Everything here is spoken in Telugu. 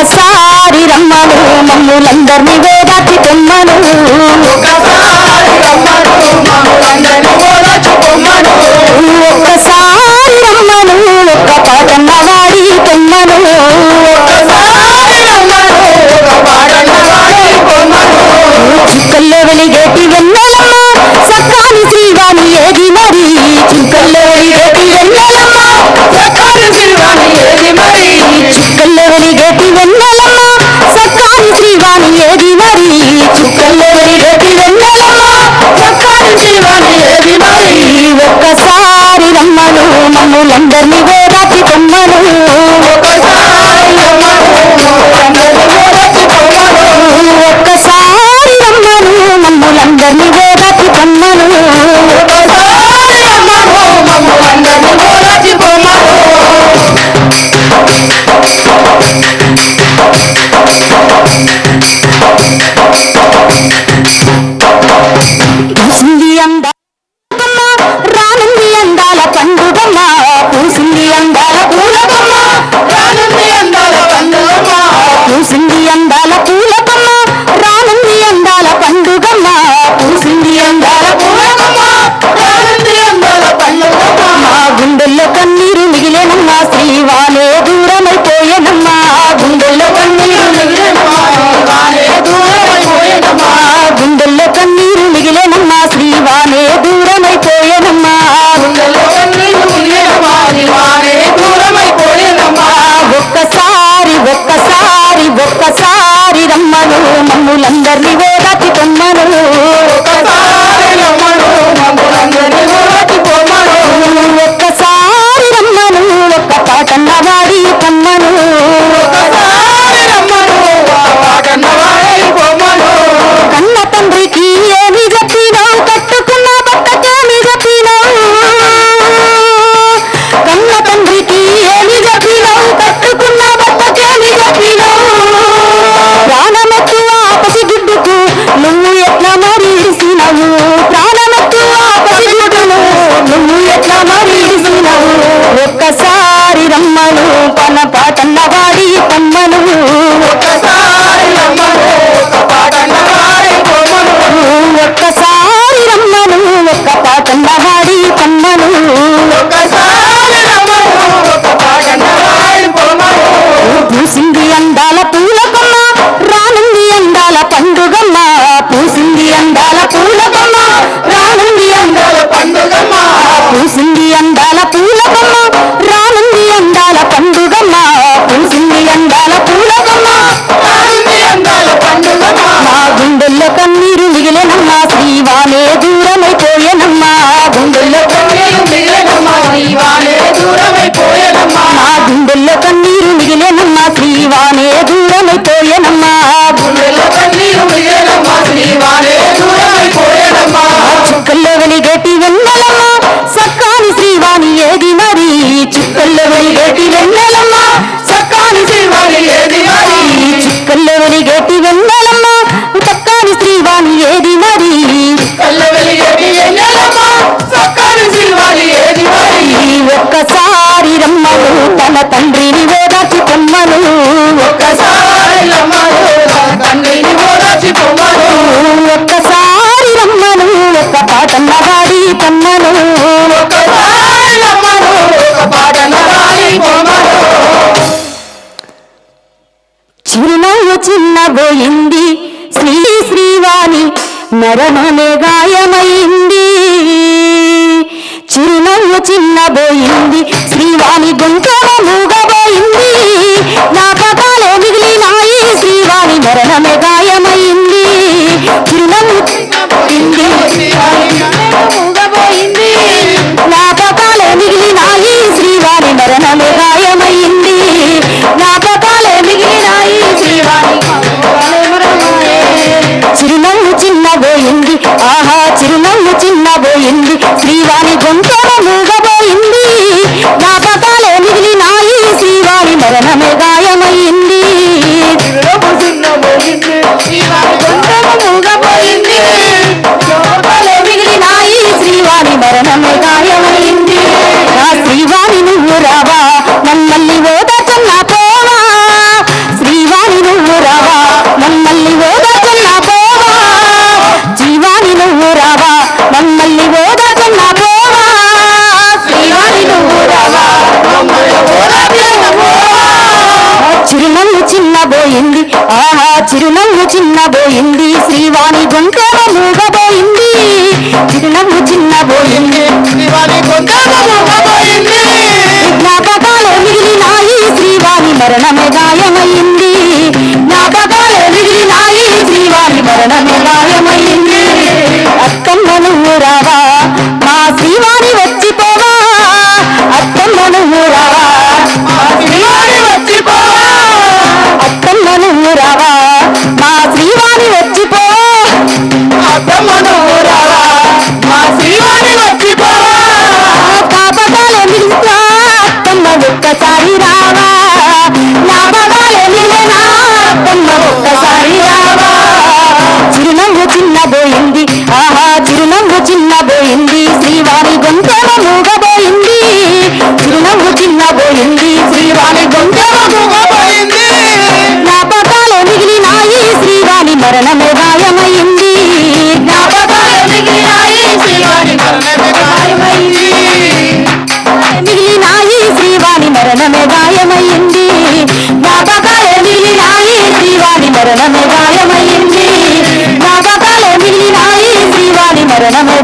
ఒకసారి రమ్మను మమ్ములందరినీ వేదాచి తుమ్మను ఒకసారి రమ్మను ఒక్క పాట నవాడి తుమ్మను ప్రజలందరినీ ఓదార్చి పొమ్మను ఒక్కసారి రమ్మను మమ్ములందరినీ ఓదార్చి పొమ్మను రానుంది అందాల పండుగమ్మా అందాల పూలమ్మ సింగి అంద వెన్నెలమ్మ సక్కాని శ్రీవాణి ఏది మరి? చుక్కల్లో వెలిగేటి వెన్నెలమ్మ సక్కాని శ్రీవాణి ఏది మరి? చుక్కల్లో వెలిగేటి వెన్నెలమ్మ సక్కాని శ్రీవాణి ఏది మరి? చుక్కల్లో వెలిగేటి సక్కాని శ్రీవాణి ఏది మరి? ఒక్కసారి రమ్మను తన తండ్రి వేదాచి పొమ్మను. ఒక్కసారి రమ్మను తండ్రిని ఒక్కసారి రమ్మను ఒక్క పాటన్నవాడు కమ్మను చిరునవ్వు చిన్నబోయింది శ్రీ శ్రీవాణి నరమలేగా మునగబోయింది శ్రీవాణి గొంతెన మునగబోయింది జ్ఞాపకాలే మిగిలినాయి. శ్రీవాణి మరణమే గాయమైంది. శ్రీవాణి గొంతెన మూగబోయింది. చిరునవ్వు చిన్నబోయింది. శ్రీవాణి గొంతెన మూగబోయింది. జ్ఞాపకాలే మిగిలినాయి. శ్రీవాణి మరణమే గాయమైంది. జ్ఞాపకాలే మిగిలినాయి. శ్రీవాణి మరణమే గాయమైంది. అక్కమ్మ నువ్వు రావా? ఒక్కసారి రావా నా మిగిలినా అక్కమ్మ ఒక్కసారి రావా చిరునవ్వు చిన్నబోయింది ఆహా చిరునవ్వు చిన్నబోయింది శ్రీవాణి గొంతెన మూగబోయింది చిరునవ్వు చిన్నబోయింది శ్రీవాణి గొంతెన మూగబోయింది జ్ఞాపకాలే మిగిలినాయి శ్రీవాణి మరణమే గాయం మరణమే గాయమైంది. జ్ఞాపకాలే మిగిలినాయి శ్రీవాణి మరణమే